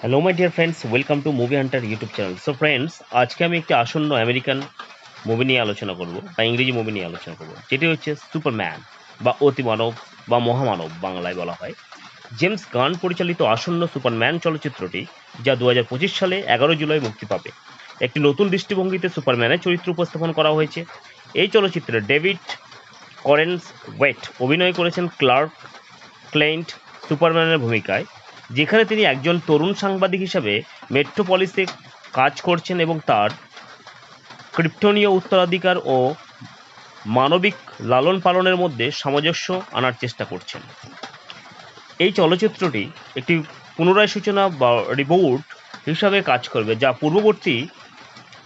Hello my dear friends welcome to Movie Hunter YouTube channel so friends আজকে আমি একটি আসন্ন আমেরিকান মুভি নিয়ে আলোচনা করব, বা ইংরেজি মুভি নিয়ে আলোচনা করব। যেটি হচ্ছে সুপারম্যান বা অতিমানব, বা মহামানব বাংলায় বলা হয়। জেমস গান পরিচালিত আসন্ন সুপারম্যান চলচ্চিত্রটি, যা দু হাজার পঁচিশ সালে এগারো জুলাই মুক্তি পাবে। একটি নতুন দৃষ্টিভঙ্গিতে সুপারম্যানের চরিত্র উপস্থাপন করা হয়েছে। এই চলচ্চিত্রে ডেভিড করেন্স ওয়েট অভিনয় করেছেন ক্লার্ক ক্লেন্ট সুপারম্যানের ভূমিকায়। যেখানে তিনি একজন তরুণ সাংবাদিক হিসাবে মেট্রোপলিসে কাজ করছেন এবং তার ক্রিপ্টনীয় উত্তরাধিকার ও মানবিক লালন পালনের মধ্যে সামঞ্জস্য আনার চেষ্টা করছেন। এই চলচ্চিত্রটি একটি পুনরায় সূচনা বা রিবোট হিসাবে কাজ করবে, যা পূর্ববর্তী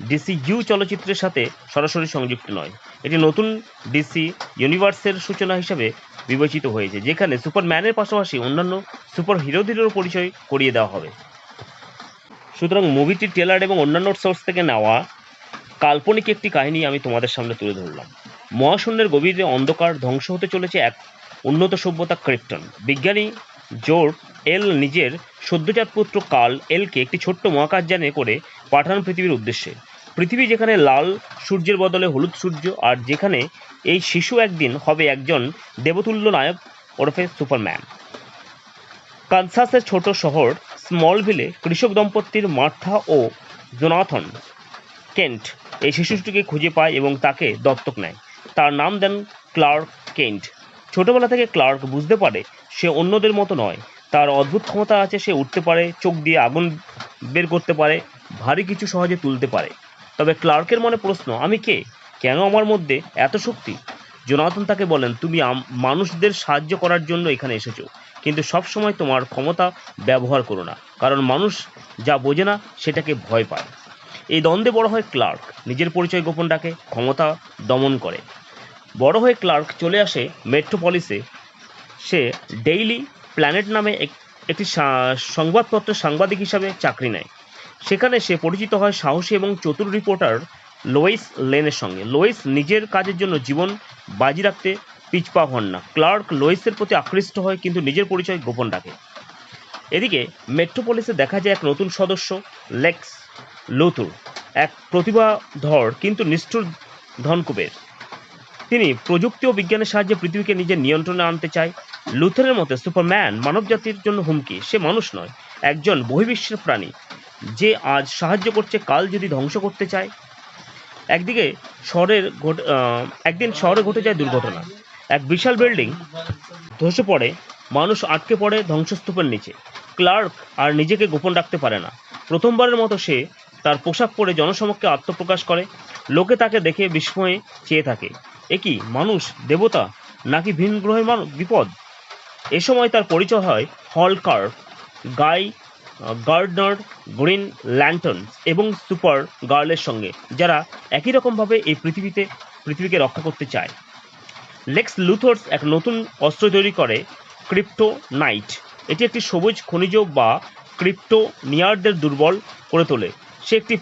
ডিসি ইউ চলচ্চিত্রের সাথে সরাসরি সংযুক্ত নয়। এটি নতুন ডিসি ইউনিভার্সের সূচনা হিসাবে বিবেচিত হয়েছে, যেখানে সুপারম্যানের পাশাপাশি অন্যান্য সুপার হিরোদেরও পরিচয় করিয়ে দেওয়া হবে। সুতরাং মুভিটির ট্রেলার এবং অন্যান্য সোর্স থেকে নেওয়া কাল্পনিক একটি কাহিনী আমি তোমাদের সামনে তুলে ধরলাম। মহাশূন্যের গভীরে অন্ধকার ধ্বংস হতে চলেছে এক উন্নত সভ্যতা ক্রিপ্টন। বিজ্ঞানী জোর এল নিজের সদ্যজাত পুত্র কাল এলকে একটি ছোট্ট মহাকাশ মহাকাশযানে করে পাঠান পৃথিবীর উদ্দেশ্যে। পৃথিবী যেখানে লাল সূর্যের বদলে হলুদ সূর্য আর যেখানে এই শিশু একদিন হবে একজন দেবতুল্য নায়ক ওরফে সুপারম্যান। কানসাসের ছোট শহর স্মলভিলে কৃষক দম্পতির মার্থা ও জোনাথন কেন্ট এই শিশুটিকে খুঁজে পায় এবং তাকে দত্তক নেয়। তার নাম দেন ক্লার্ক কেন্ট। ছোটবেলা থেকে ক্লার্ক বুঝতে পারে সে অন্যদের মতো নয়। তার অদ্ভুত ক্ষমতা আছে, সে উঠতে পারে, চোখ দিয়ে আগুন বের করতে পারে, ভারী কিছু সহজে তুলতে পারে। তবে ক্লার্কের মনে প্রশ্ন, আমি কে? কেন আমার মধ্যে এত শক্তি? জোনাথন তাকে বলেন, তুমি মানুষদের সাহায্য করার জন্য এখানে এসেছ। কিন্তু সব সময় তোমার ক্ষমতা ব্যবহার করো না, কারণ মানুষ যা বোঝে না, সেটাকে ভয় পায়। এই দ্বন্দ্বে বড় হয় ক্লার্ক, নিজের পরিচয় গোপন রাখে, ক্ষমতা দমন করে। বড় হয়ে ক্লার্ক চলে আসে মেট্রোপলিসে। সে ডেইলি প্ল্যানেট নামে এক- একটি সা- সংবাদপত্রের সাংবাদিক হিসাবে চাকরি নেয়। সেখানে সে পরিচিত হয় সাহসী এবং চতুর রিপোর্টার লোয়েস লেনের সঙ্গে। লোয়েস নিজের কাজের জন্য জীবন বাজি রাখতে পিছপা হন না। ক্লার্ক লোয়েসের প্রতি আকৃষ্ট হয়, কিন্তু নিজের পরিচয় গোপন রাখে। এদিকে মেট্রোপলিসে দেখা যায় এক নতুন সদস্য লেক্স লুথুর এক প্রতিভাধর কিন্তু নিষ্ঠুর ধনকুবের। তিনি প্রযুক্তি ও বিজ্ঞানের সাহায্যে পৃথিবীকে নিজের নিয়ন্ত্রণে আনতে চায়। লুথেরের মতে সুপারম্যান মানবজাতির জন্য হুমকি। সে মানুষ নয়, একজন বহির্বিশ্বের প্রাণী। যে আজ সাহায্য করছে, কাল যদি ধ্বংস করতে চায়। একদিকে শহরের একদিন শহরে ঘটে যায় দুর্ঘটনা। এক বিশাল বিল্ডিং ধসে পড়ে, মানুষ আটকে পড়ে ধ্বংসস্তূপের নিচে। ক্লার্ক আর নিজেকে গোপন রাখতে পারে না। প্রথমবারের মতো সে তার পোশাক পরে জনসমক্ষে আত্মপ্রকাশ করে। লোকে তাকে দেখে বিস্ময়ে চেয়ে থাকে। এ কি, মানুষ, দেবতা, নাকি ভিন গ্রহের বিপদ। এ সময় তার পরিচয় হয় হল হলকার গাই গার্ডনার, গ্রিন ল্যান্টন এবং সুপার গার্লের সঙ্গে, যারা একই রকমভাবে এই পৃথিবীতে, পৃথিবীকে রক্ষা করতে চায়। লেক্স লুথর্স এক নতুন অস্ত্র তৈরি করে ক্রিপ্টো নাইট এটি একটি সবুজ খনিজ বা ক্রিপ্টো নিয়ারদের দুর্বল করে তোলে। সে একটি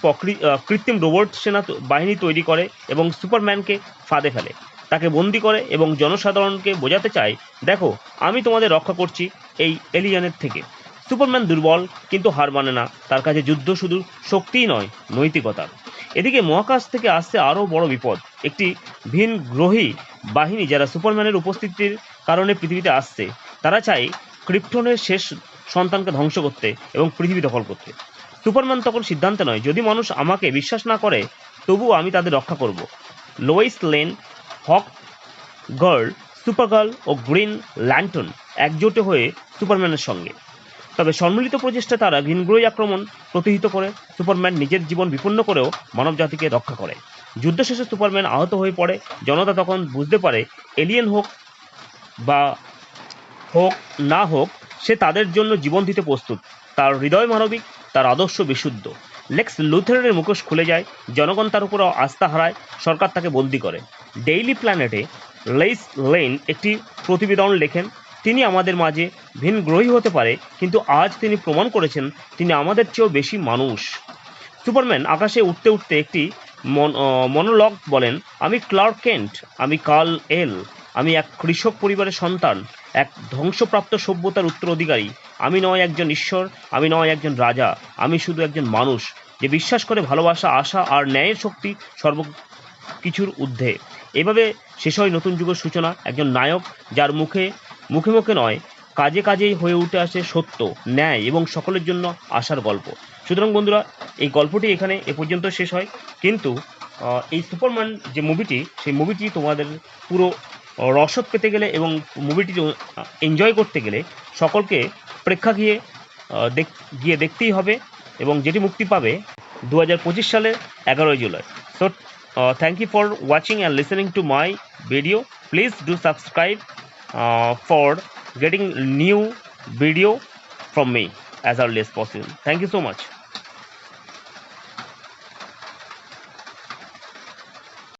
কৃত্রিম রোবট সেনা বাহিনী তৈরি করে এবং সুপারম্যানকে ফাঁদে ফেলে। তাকে বন্দি করে এবং জনসাধারণকে বোঝাতে চায়, দেখো, আমি তোমাদের রক্ষা করছি এই এলিয়ানের থেকে। সুপারম্যান দুর্বল, কিন্তু হার মানে না। তার কাছে যুদ্ধ শুধু শক্তিই নয় নৈতিকতার এদিকে মহাকাশ থেকে আসছে আরও বড় বিপদ। একটি ভিন গ্রহী বাহিনী যারা সুপারম্যানের উপস্থিতির কারণে পৃথিবীতে আসছে, তারা চায় ক্রিপ্টনের শেষ সন্তানকে ধ্বংস করতে এবং পৃথিবী দখল করতে। সুপারম্যান তখন সিদ্ধান্ত নয়, যদি মানুষ আমাকে বিশ্বাস না করে, তবুও আমি তাদের রক্ষা করব। লোয়েস লেন, হক গার্ল, সুপারগার্ল ও গ্রিন ল্যান্টন একজোটে হয়ে সুপারম্যানের সঙ্গে। তবে সম্মিলিত প্রচেষ্টা তারা ভিনগ্রহী আক্রমণ প্রতিহিত করে, সুপারম্যান নিজের জীবন বিপন্ন করেও মানবজাতিকে রক্ষা করে। যুদ্ধ শেষে সুপারম্যান আহত হয়ে পড়ে, জনতা তখন বুঝতে পারে এলিয়েন হোক বা হোক না হোক, সে তাদের জন্য জীবন দিতে প্রস্তুত। তার হৃদয় মানবিক, তার আদর্শ বিশুদ্ধ। লেক্স লুথেরের মুখোশ খুলে যায়, জনগণ তার উপর আস্থা হারায়, সরকার তাকে বন্দি করে। ডেইলি প্ল্যানেটে লেইস লেন একটি প্রতিবেদন লেখেন তিনি আমাদের মাঝে ভিনগ্রহী হতে পারে, কিন্তু আজ তিনি প্রমাণ করেছেন তিনি আমাদের চেয়েও বেশি মানুষ। সুপারম্যান আকাশে উঠতে উঠতে একটি মনোলগ বলেন, আমি ক্লার্ক কেন্ট, আমি কার্ল এল, আমি এক কৃষক পরিবারের সন্তান, এক ধ্বংসপ্রাপ্ত সভ্যতার উত্তরাধিকারী। আমি নয় একজন ঈশ্বর, আমি নয় একজন রাজা, আমি শুধু একজন মানুষ, যে বিশ্বাস করে ভালোবাসা, আশা আর ন্যায়ের শক্তি সর্ব কিছুর ঊর্ধ্বে। এভাবে শেষ হয় নতুন যুগের সূচনা। একজন নায়ক, যার মুখে মুখে মুখে নয়, কাজে কাজেই হয়ে উঠে আসে সত্য, ন্যায় এবং সকলের জন্য আশার গল্প। সুতরাং বন্ধুরা, এই গল্পটি এখানে এ পর্যন্ত শেষ হয়। কিন্তু এই সুপারম্যান যে মুভিটি, সেই মুভিটি তোমাদের পুরো রসদ পেতে গেলে এবং মুভিটি এনজয় করতে গেলে সকলকে প্রেক্ষাগৃহে দেখ, গিয়ে দেখতেই হবে এবং যেটি মুক্তি পাবে দু হাজার পঁচিশ সালের এগারোই July. So thank you for watching and listening to my video please do subscribe Uh, for getting new video from me as early as possible. Thank you so much.